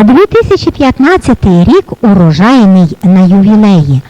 А 2015 рік урожайний на ювілеї.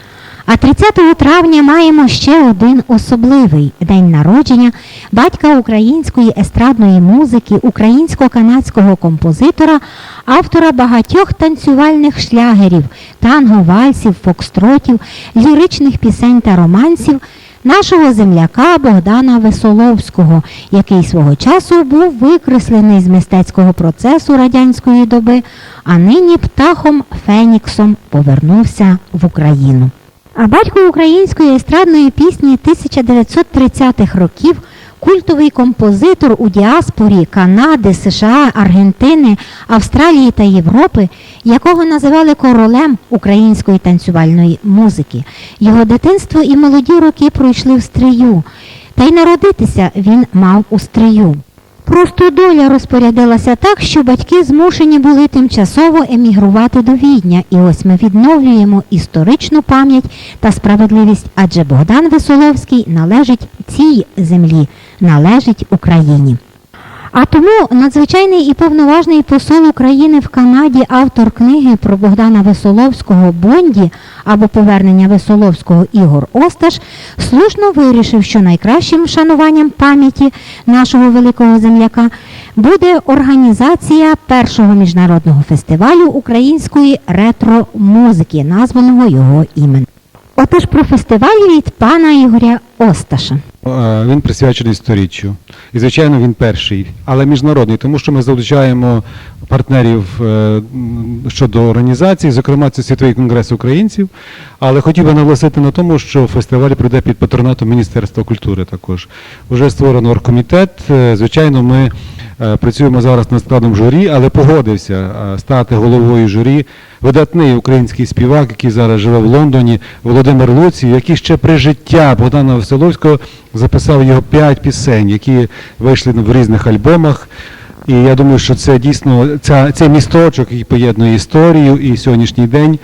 А 30 травня маємо ще один особливий день народження батька української естрадної музики, українсько-канадського композитора, автора багатьох танцювальних шлягерів, танго, вальсів, фокстротів, ліричних пісень та романсів, нашого земляка Богдана Весоловського, який свого часу був викреслений з мистецького процесу радянської доби, а нині птахом Феніксом повернувся в Україну. А батько української естрадної пісні 1930-х років, культовий композитор у діаспорі Канади, США, Аргентини, Австралії та Європи, якого називали королем української танцювальної музики. Його дитинство і молоді роки пройшли в стрию, та й народитися він мав у стрию. Просто доля розпорядилася так, що батьки змушені були тимчасово емігрувати до Відня. І ось ми відновлюємо історичну пам'ять та справедливість, адже Богдан Весоловський належить цій землі, належить Україні. А тому надзвичайний і повноважний посол України в Канаді, автор книги про Богдана Весоловського Бонді або повернення Весоловського Ігор Осташ слушно вирішив, що найкращим вшануванням пам'яті нашого великого земляка буде організація першого міжнародного фестивалю української ретро-музики, названого його імен. Отож про фестиваль від пана Ігоря Осташа. Е, Він присвячений сторіччю. І, звичайно, він перший, але міжнародний, тому що ми залучаємо партнерів е, щодо організації, зокрема, це Світовий конгрес українців. Але хотів би наголосити на тому, що фестиваль пройде під патронатом Міністерства культури також. Уже створено оргкомітет. Е, Звичайно, ми працюємо зараз над складом журі, але погодився е, стати головою журі видатний український співак, який зараз живе в Лондоні, Володимир Луцій, який ще при життя Богдана Веселовського записав його п'ять пісень, які вийшли в різних альбомах. І я думаю, що це дійсно ця, цей місточок, який поєднує історію і сьогоднішній день.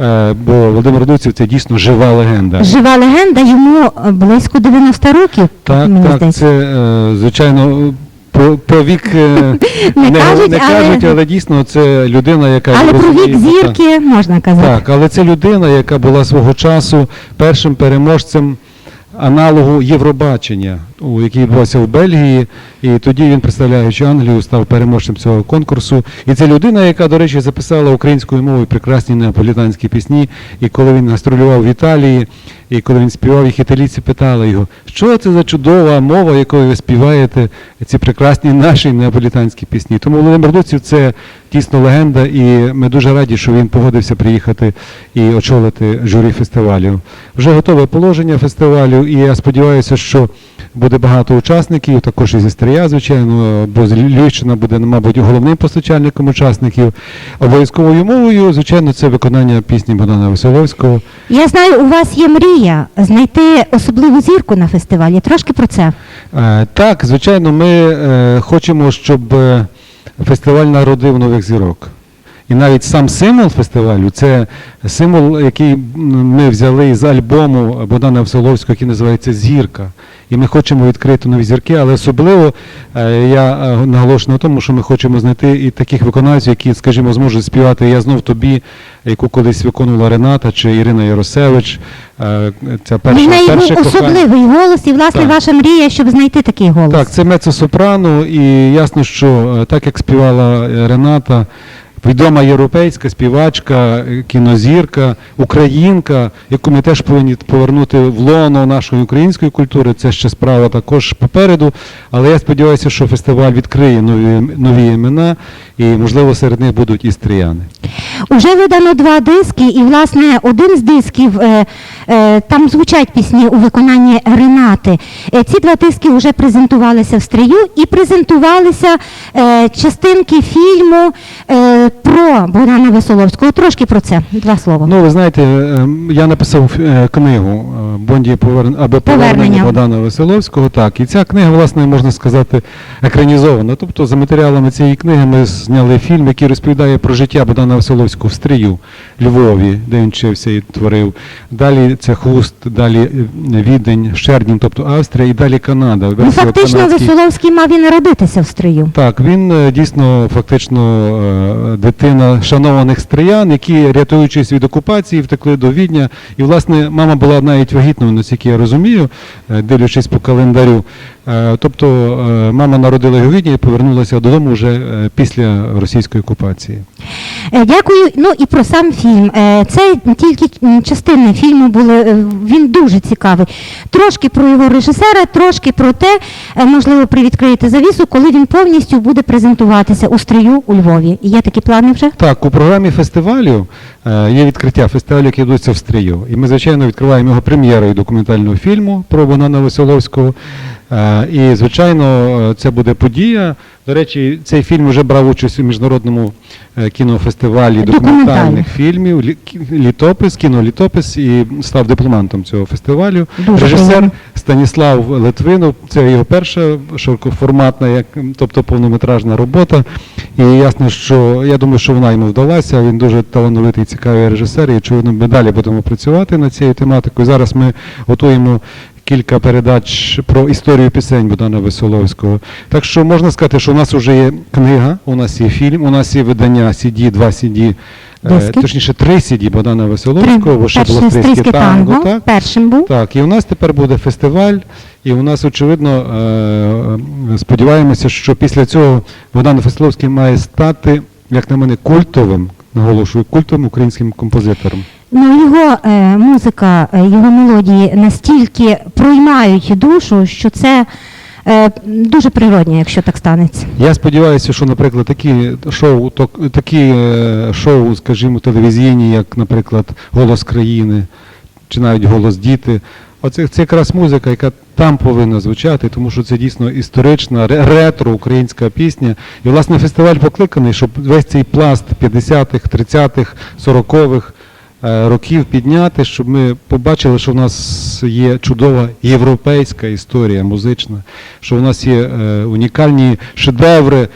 е, Бо Володимир Луців це дійсно жива легенда. Жива легенда, йому е, близько 90 років. Так, так, здається. це е, звичайно. Про, про вік не, Не кажуть, не але- кажуть, але дійсно це людина, яка Але про вік зірки зірки можна казати. Так, але це людина, яка була свого часу першим переможцем аналогу Євробачення, який відбувався в Бельгії. І тоді він, представляючи Англію, став переможцем цього конкурсу. І це людина, яка, до речі, записала українською мовою прекрасні неаполітанські пісні. І коли він гастролював в Італії, і коли він співав, їх італійці питали його, що це за чудова мова, якою ви співаєте ці прекрасні наші неаполітанські пісні. Тому Володимир Луців це дійсно легенда, і ми дуже раді, що він погодився приїхати і очолити журі фестивалю. Вже готове положення фестивалю, і я сподіваюся, що буде багато учасників, також і зі Стрия, звичайно, бо Львівщина буде, мабуть, головним постачальником учасників. Обов'язковою мовою, звичайно, це виконання пісні Богдана Веселовського. Я знаю, у вас є мрія знайти особливу зірку на фестивалі. Трошки про це. Е, Так, звичайно, ми е, хочемо, щоб е, фестиваль народив нових зірок. І навіть сам символ фестивалю це символ, який ми взяли з альбому Богдана Всоловського, який називається Зірка. І ми хочемо відкрити нові зірки, але особливо е, я е, наголошую на тому, що ми хочемо знайти і таких виконавців, які, скажімо, зможуть співати Я знов тобі, яку колись виконувала Рената чи Ірина Яросевич. Е, Ця перша, був кохання. особливий голос, і власне Так. ваша мрія, щоб знайти такий голос. Так, це мецо-сопрано, і ясно, що так як співала Рената, відома європейська співачка, е, кінозірка, українка, яку ми теж повинні повернути в лоно нашої української культури. Це ще справа також попереду. Але я сподіваюся, що фестиваль відкриє нові, нові імена, і можливо серед них будуть і стріяни. Уже видано два диски, і власне один з дисків е, Е, Там звучать пісні у виконанні Ренати. Ці два диски вже презентувалися в стрию і презентувалися частинки фільму про Богдана Веселовського. Трошки про це. Два слова. Ну, ви знаєте, е, я написав е, книгу е, Бонді повер... аби повернення Повернення. Богдана Веселовського. Так, і ця книга, власне, можна сказати, екранізована. Тобто, за матеріалами цієї книги ми зняли фільм, який розповідає про життя Богдана Веселовського в Стрию, Львові, де він вчився і творив. Далі це Хуст, далі Відень, Шердін, тобто Австрія, і далі Канада. Ну, фактично, канадській. Веселовський мав і народитися в стрию. Так, він дійсно фактично дитина шанованих стриян, які, рятуючись від окупації, втекли до Відня. І, власне, мама була навіть вагітною, наскільки я розумію, е, дивлячись по календарю. Е, Тобто е, мама народила його в і повернулася додому вже е, після російської окупації. Дякую. Ну і про сам фільм. Це тільки частини фільму були. Він дуже цікавий. Трошки про його режисера, трошки про те, можливо, привідкриєте завісу, коли він повністю буде презентуватися у стрию у Львові. Є такі плани вже? Так, у програмі фестивалю є відкриття фестивалю, який відбудеться в Стрию. І ми, звичайно, відкриваємо його прем'єрою документального фільму про Богдана Веселовського. І, звичайно, це буде подія. До речі, цей фільм вже брав участь у міжнародному е, кінофестивалі документальних фільмів, лі- літопис, кінолітопис і став дипломантом цього фестивалю. Дуже Режисер приємно. Станіслав Литвинов, це його перша широкоформатна, як, тобто повнометражна робота. І ясно, що я думаю, що вона йому вдалася. Він дуже талановитий, цікавий режисер, і очевидно, ми далі будемо працювати над цією тематикою. Зараз ми готуємо кілька передач про історію пісень Богдана Веселовського. Так що можна сказати, що у нас вже є книга, у нас є фільм, у нас є видання CD, два CD, е, точніше три CD Богдана Веселовського, бо ще було стрийське танго. так? першим був. Так, і у нас тепер буде фестиваль, і у нас, очевидно, е, сподіваємося, що після цього Богдан Веселовський має стати, як на мене, культовим, наголошую, культовим українським композитором. Ну, його е, музика, е, його мелодії настільки проймають душу, що це е, дуже природньо, якщо так станеться. Я сподіваюся, що, наприклад, такі шоу, такі е, шоу, скажімо, телевізійні, як, наприклад, Голос країни чи навіть Голос діти. Оце це якраз музика, яка там повинна звучати, тому що це дійсно історична, ретро українська пісня. І, власне, фестиваль покликаний, щоб весь цей пласт 50-х, 30-х, 40-х е, років підняти, щоб ми побачили, що в нас є чудова європейська історія музична, що в нас є е, унікальні шедеври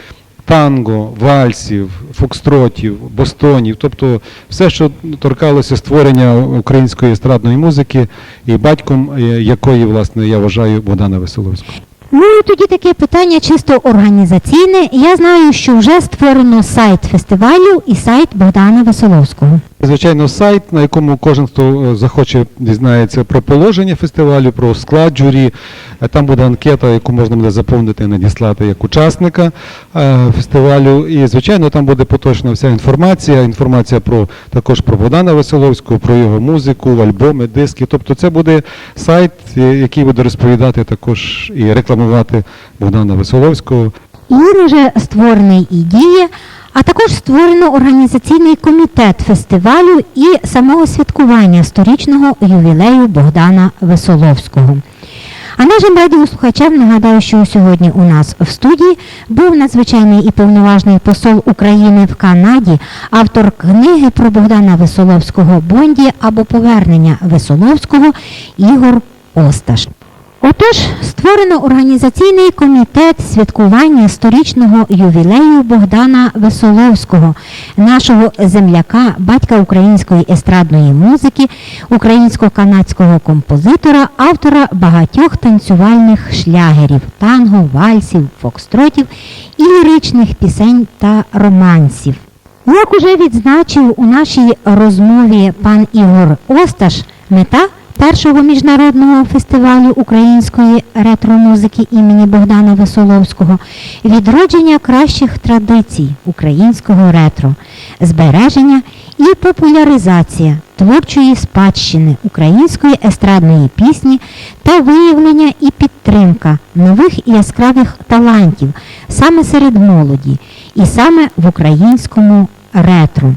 танго, вальсів, фокстротів, бостонів, тобто все, що торкалося створення української естрадної музики, і батьком е, якої, власне, я вважаю Богдана Веселовського. Ну і тоді таке питання чисто організаційне. Я знаю, що вже створено сайт фестивалю і сайт Богдана Веселовського. Звичайно, сайт, на якому кожен, хто е, захоче, дізнається про положення фестивалю, про склад журі. Е, Там буде анкета, яку можна буде заповнити і надіслати як учасника е, фестивалю. І, звичайно, там буде поточна вся інформація. Інформація про також про Богдана Веселовського, про його музику, альбоми, диски. Тобто, це буде сайт, який буде розповідати також і рекламувати Богдана Веселовського. Він вже створений і діє, а також створено організаційний комітет фестивалю і самого святкування сторічного ювілею Богдана Весоловського. А нашим радіослухачам нагадаю, що сьогодні у нас в студії був надзвичайний і повноважний посол України в Канаді, автор книги про Богдана Весоловського Бонді або повернення Весоловського Ігор Осташ. Отож, створено організаційний комітет святкування сторічного ювілею Богдана Весоловського, нашого земляка, батька української естрадної музики, українсько-канадського композитора, автора багатьох танцювальних шлягерів, танго, вальсів, фокстротів і ліричних пісень та романсів. Як уже відзначив у нашій розмові пан Ігор Осташ, мета першого міжнародного фестивалю української ретро-музики імені Богдана Весоловського відродження кращих традицій українського ретро, збереження і популяризація творчої спадщини української естрадної пісні та виявлення і підтримка нових і яскравих талантів саме серед молоді і саме в українському ретро.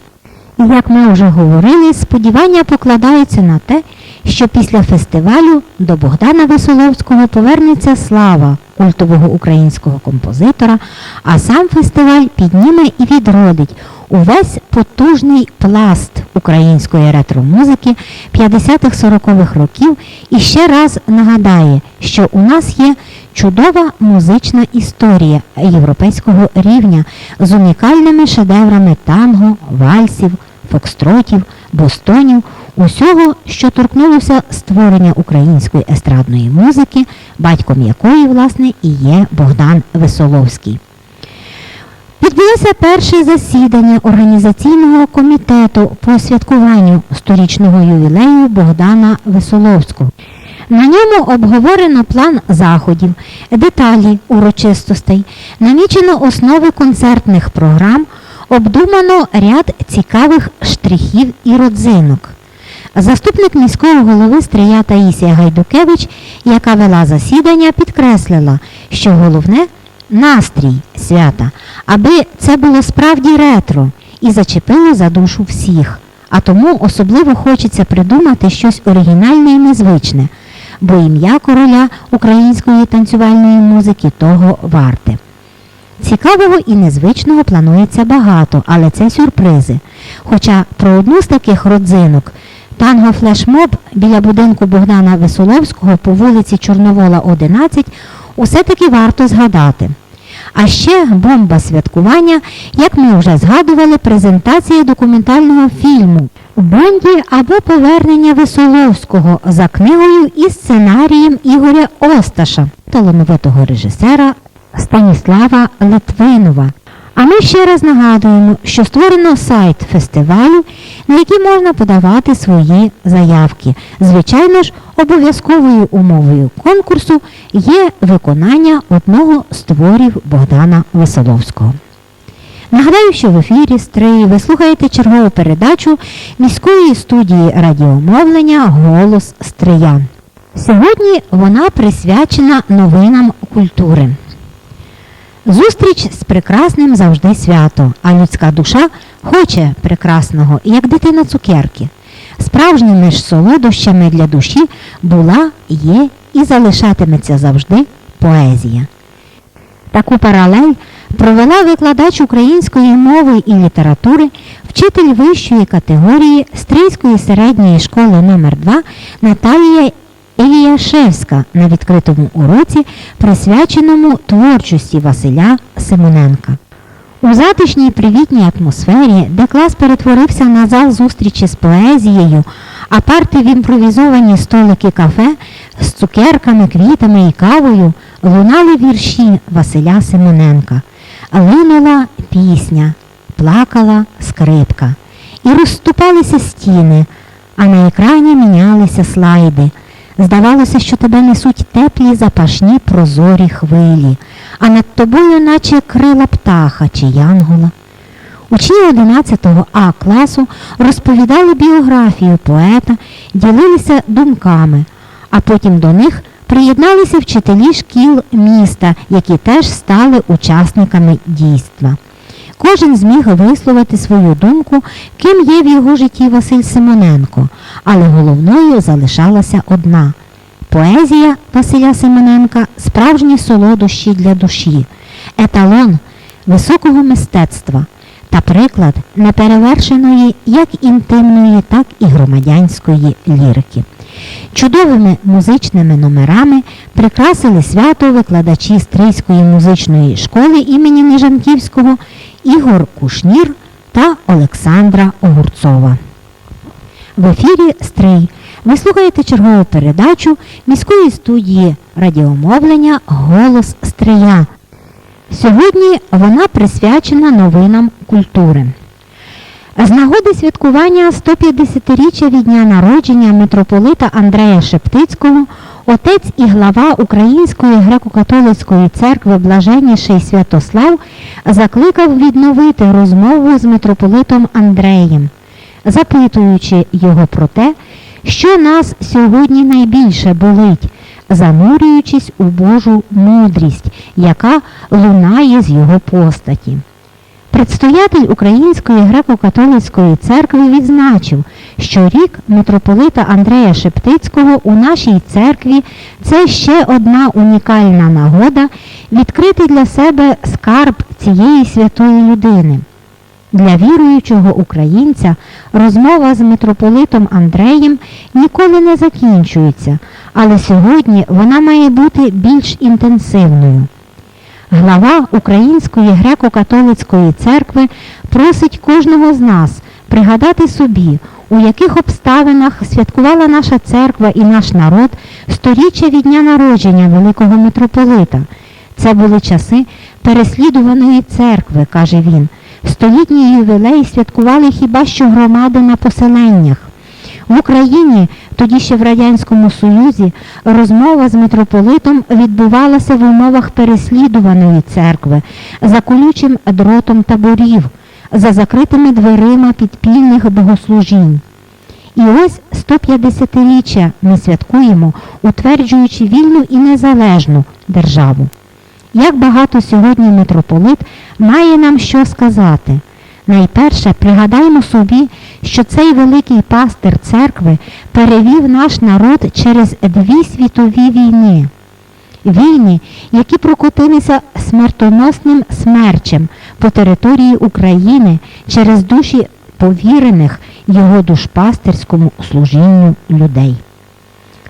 Як ми вже говорили, сподівання покладаються на те, що після фестивалю до Богдана Веселовського повернеться слава культового українського композитора, а сам фестиваль підніме і відродить увесь потужний пласт української ретро-музики 50-х-40-х років і ще раз нагадає, що у нас є чудова музична історія європейського рівня з унікальними шедеврами танго, вальсів, фокстротів, бостонів, усього, що торкнулося створення української естрадної музики, батьком якої, власне, і є Богдан Весоловський. Відбулося перше засідання організаційного комітету по святкуванню сторічного ювілею Богдана Весоловського. На ньому обговорено план заходів, деталі урочистостей, намічено основи концертних програм, обдумано ряд цікавих штрихів і родзинок. Заступник міського голови Стрия Таїсія Гайдукевич, яка вела засідання, підкреслила, що головне настрій свята, аби це було справді ретро і зачепило за душу всіх. А тому особливо хочеться придумати щось оригінальне і незвичне, бо ім'я короля української танцювальної музики того варте. Цікавого і незвичного планується багато, але це сюрпризи. Хоча про одну з таких родзинок танго флешмоб біля будинку Богдана Весоловського по вулиці Чорновола, 11 усе-таки варто згадати. А ще бомба святкування, як ми вже згадували, презентація документального фільму Бонді або повернення Весоловського за книгою і сценарієм Ігоря Осташа, талановитого режисера Станіслава Литвинова. А ми ще раз нагадуємо, що створено сайт фестивалю, на який можна подавати свої заявки. Звичайно ж, обов'язковою умовою конкурсу є виконання одного з творів Богдана Веселовського. Нагадаю, що в ефірі Стрий ви слухаєте чергову передачу міської студії радіомовлення Голос Стрия. Сьогодні вона присвячена новинам культури. Зустріч з прекрасним завжди свято, а людська душа хоче прекрасного, як дитина цукерки. Справжніми ж солодощами для душі була, є і залишатиметься завжди поезія. Таку паралель провела викладач української мови і літератури, вчитель вищої категорії Стрийської середньої школи номер 2 Наталія Еліяшевська на відкритому уроці, присвяченому творчості Василя Симоненка. У затишній привітній атмосфері, де клас перетворився на зал зустрічі з поезією, а парти в імпровізовані столики кафе з цукерками, квітами і кавою лунали вірші Василя Симоненка. Линула пісня, плакала скрипка. І розступалися стіни, а на екрані мінялися слайди. Здавалося, що тебе несуть теплі запашні прозорі хвилі, а над тобою наче крила птаха чи янгола. Учні 11 А класу розповідали біографію поета, ділилися думками, а потім до них приєдналися вчителі шкіл міста, які теж стали учасниками дійства. Кожен зміг висловити свою думку, ким є в його житті Василь Симоненко, але головною залишалася одна. Поезія Василя Симоненка справжні солодощі для душі, еталон високого мистецтва та приклад неперевершеної як інтимної, так і громадянської лірики. Чудовими музичними номерами прикрасили свято викладачі Стрийської музичної школи імені Нижанківського Ігор Кушнір та Олександра Огурцова. В ефірі Стрий. Ви слухаєте чергову передачу міської студії радіомовлення Голос Стрия. Сьогодні вона присвячена новинам культури. З нагоди святкування 150-річчя від дня народження митрополита Андрея Шептицького отець і глава Української греко-католицької церкви Блаженніший Святослав закликав відновити розмову з митрополитом Андреєм, запитуючи його про те, що нас сьогодні найбільше болить, занурюючись у Божу мудрість, яка лунає з його постаті. Предстоятель Української греко-католицької церкви відзначив, що рік митрополита Андрея Шептицького у нашій церкві це ще одна унікальна нагода відкрити для себе скарб цієї святої людини. Для віруючого українця розмова з митрополитом Андреєм ніколи не закінчується, але сьогодні вона має бути більш інтенсивною. Глава Української греко-католицької церкви просить кожного з нас пригадати собі, у яких обставинах святкувала наша церква і наш народ сторіччя від дня народження великого митрополита. Це були часи переслідуваної церкви, каже він. Столітній ювілей святкували хіба що громади на поселеннях. В Україні, тоді ще в Радянському Союзі, розмова з митрополитом відбувалася в умовах переслідуваної церкви, за колючим дротом таборів, за закритими дверима підпільних богослужінь. І ось 150-річчя ми святкуємо, утверджуючи вільну і незалежну державу. Як багато сьогодні митрополит має нам що сказати. Найперше пригадаймо собі, що цей великий пастир церкви перевів наш народ через дві світові війни. Війни, які прокотилися смертоносним смерчем по території України через душі повірених його душпастерському служінню людей.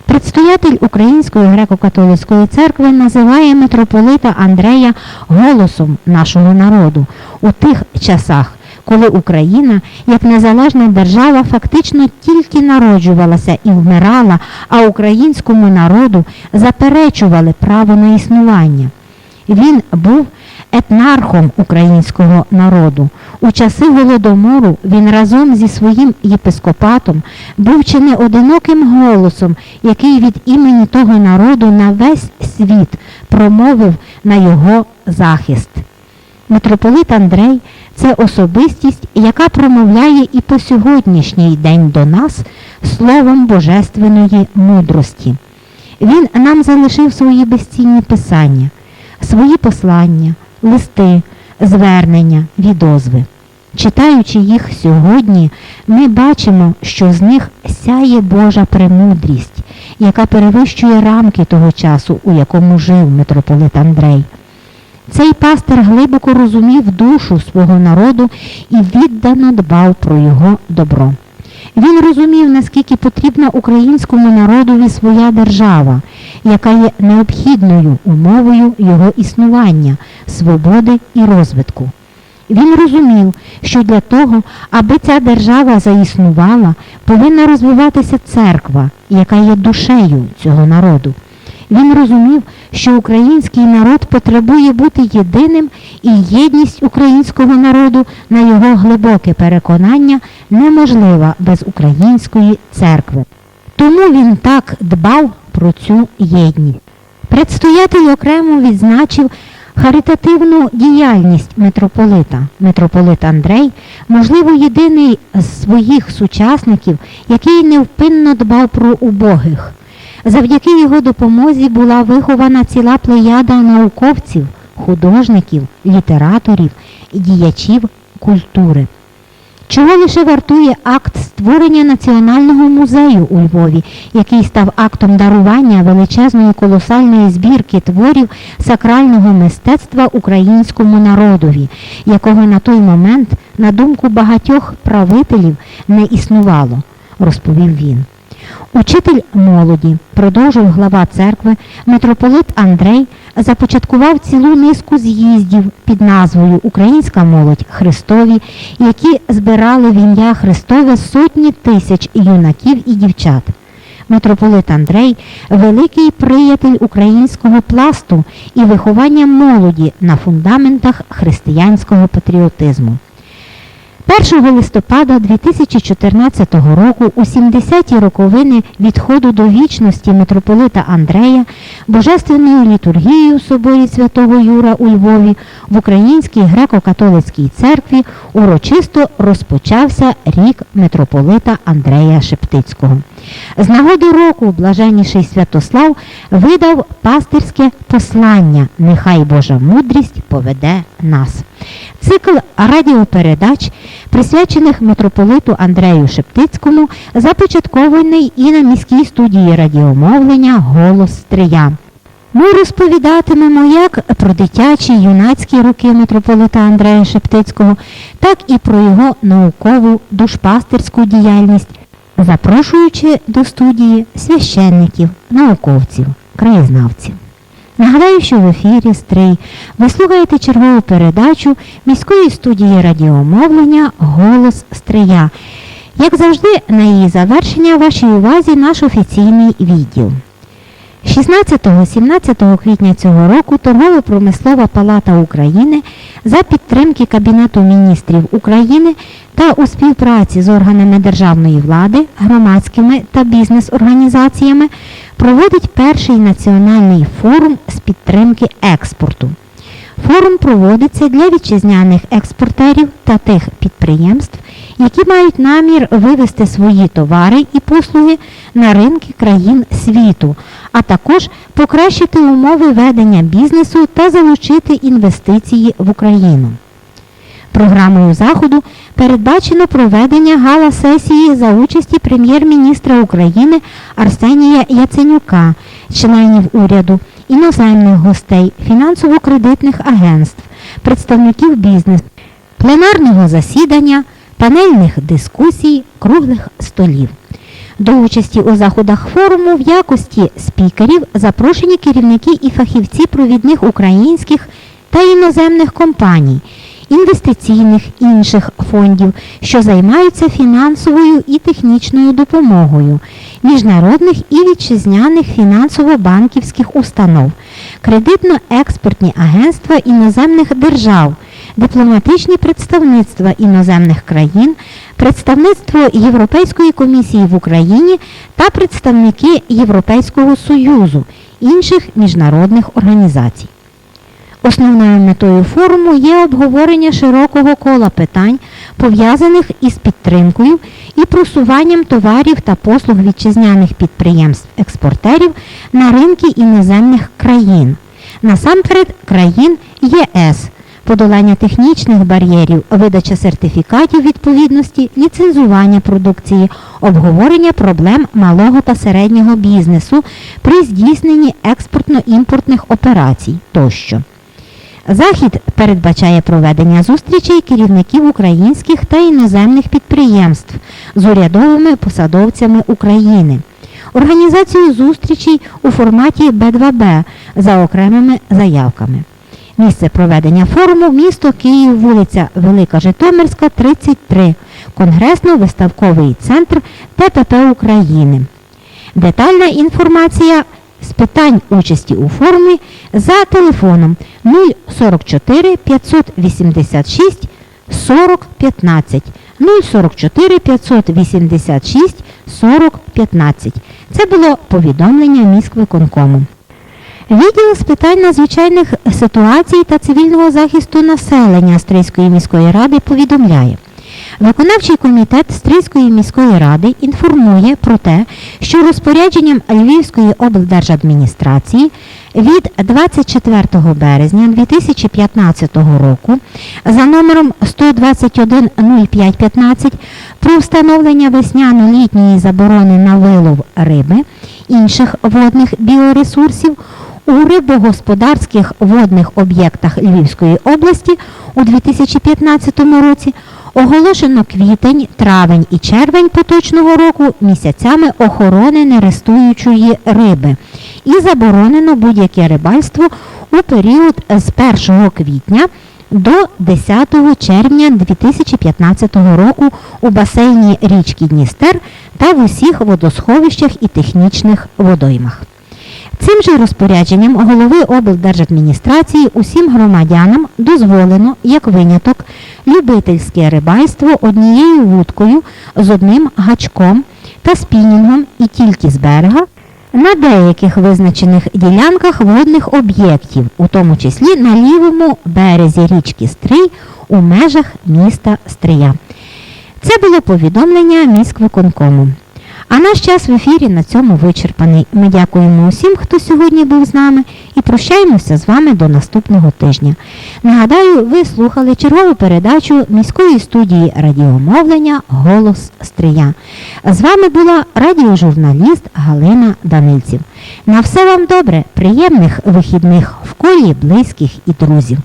Предстоятель Української греко-католицької церкви називає митрополита Андрея голосом нашого народу у тих часах, коли Україна, як незалежна держава, фактично тільки народжувалася і вмирала, а українському народу заперечували право на існування. Він був етнархом українського народу. У часи Голодомору він разом зі своїм єпископатом був чи не одиноким голосом, який від імені того народу на весь світ промовив на його захист. Митрополит Андрей це особистість, яка промовляє і по сьогоднішній день до нас словом божественної мудрості. Він нам залишив свої безцінні писання, свої послання, листи, звернення, відозви. Читаючи їх сьогодні, ми бачимо, що з них сяє Божа премудрість, яка перевищує рамки того часу, у якому жив митрополит Андрей. Цей пастир глибоко розумів душу свого народу і віддано дбав про його добро. Він розумів, наскільки потрібна українському народові своя держава, яка є необхідною умовою його існування, свободи і розвитку. Він розумів, що для того, аби ця держава заіснувала, повинна розвиватися церква, яка є душею цього народу. Він розумів, що український народ потребує бути єдиним, і єдність українського народу на його глибоке переконання неможлива без української церкви. Тому він так дбав про цю єдність. Предстоятель окремо відзначив харитативну діяльність митрополита. Митрополит Андрей, можливо, єдиний з своїх сучасників, який невпинно дбав про убогих. Завдяки його допомозі була вихована ціла плеяда науковців, художників, літераторів і діячів культури. Чого лише вартує акт створення Національного музею у Львові, який став актом дарування величезної колосальної збірки творів сакрального мистецтва українському народові, якого на той момент, на думку багатьох правителів, не існувало, розповів він. Учитель молоді, продовжив глава церкви, митрополит Андрей започаткував цілу низку з'їздів під назвою Українська молодь Христові, які збирали в ім'я Христове сотні тисяч юнаків і дівчат. Митрополит Андрей великий приятель українського пласту і виховання молоді на фундаментах християнського патріотизму. 1 листопада 2014 року, у 70-ті роковини відходу до вічності митрополита Андрея, Божественною літургією у соборі святого Юра у Львові в Українській греко-католицькій церкві урочисто розпочався рік митрополита Андрея Шептицького. З нагоди року блаженніший Святослав видав пастирське послання Нехай Божа мудрість поведе нас. Цикл радіопередач, присвячених митрополиту Андрею Шептицькому, започаткований і на міській студії радіомовлення Голос Стрия. Ми розповідатимемо як про дитячі юнацькі роки митрополита Андрея Шептицького, так і про його наукову душпастерську діяльність, запрошуючи до студії священників, науковців, краєзнавців. Нагадаю, що в ефірі Стрий ви слухаєте чергову передачу міської студії радіомовлення Голос Стрия. Як завжди, на її завершення вашій увазі наш офіційний відділ. 16-17 квітня цього року Торгово-промислова палата України за підтримки Кабінету міністрів України та у співпраці з органами державної влади, громадськими та бізнес-організаціями проводить перший національний форум з підтримки експорту. Форум проводиться для вітчизняних експортерів та тих підприємств, які мають намір вивести свої товари і послуги на ринки країн світу, а також покращити умови ведення бізнесу та залучити інвестиції в Україну. Програмою заходу передбачено проведення гала-сесії за участі прем'єр-міністра України Арсенія Яценюка, членів уряду, іноземних гостей, фінансово-кредитних агентств, представників бізнесу, пленарного засідання, панельних дискусій, круглих столів. До участі у заходах форуму в якості спікерів запрошені керівники і фахівці провідних українських та іноземних компаній, інвестиційних інших фондів, що займаються фінансовою і технічною допомогою, міжнародних і вітчизняних фінансово-банківських установ, кредитно-експортні агентства іноземних держав, дипломатичні представництва іноземних країн, представництво Європейської комісії в Україні та представники Європейського Союзу, інших міжнародних організацій. Основною метою форуму є обговорення широкого кола питань, пов'язаних із підтримкою і просуванням товарів та послуг вітчизняних підприємств-експортерів на ринки іноземних країн, насамперед країн ЄС, подолання технічних бар'єрів, видача сертифікатів відповідності, ліцензування продукції, обговорення проблем малого та середнього бізнесу при здійсненні експортно-імпортних операцій тощо. Захід передбачає проведення зустрічей керівників українських та іноземних підприємств з урядовими посадовцями України, організацію зустрічей у форматі Б2Б за окремими заявками. Місце проведення форуму місто Київ, вулиця Велика Житомирська, 33, Конгресно-виставковий центр ТПП України. Детальна інформація з питань участі у форумі за телефоном 044 586 40 15 044 586 40 15. Це було повідомлення міськвиконкому. Відділ з питань надзвичайних ситуацій та цивільного захисту населення Стрийської міської ради повідомляє. Виконавчий комітет Стрийської міської ради інформує про те, що розпорядженням Львівської облдержадміністрації від 24 березня 2015 року за номером 121.0515 про встановлення весняно-літньої заборони на вилов риби, інших водних біоресурсів у рибогосподарських водних об'єктах Львівської області у 2015 році оголошено квітень, травень і червень поточного року місяцями охорони нерестуючої риби і заборонено будь-яке рибальство у період з 1 квітня до 10 червня 2015 року у басейні річки Дністер та в усіх водосховищах і технічних водоймах. Цим же розпорядженням голови облдержадміністрації усім громадянам дозволено, як виняток, любительське рибальство однією вудкою з одним гачком та спінінгом і тільки з берега на деяких визначених ділянках водних об'єктів, у тому числі на лівому березі річки Стрий у межах міста Стрия. Це було повідомлення міськвиконкому. А наш час в ефірі на цьому вичерпаний. Ми дякуємо усім, хто сьогодні був з нами, і прощаємося з вами до наступного тижня. Нагадаю, ви слухали чергову передачу міської студії радіомовлення Голос Стрия. З вами була радіожурналіст Галина Данильців. На все вам добре, приємних вихідних в колі близьких і друзів.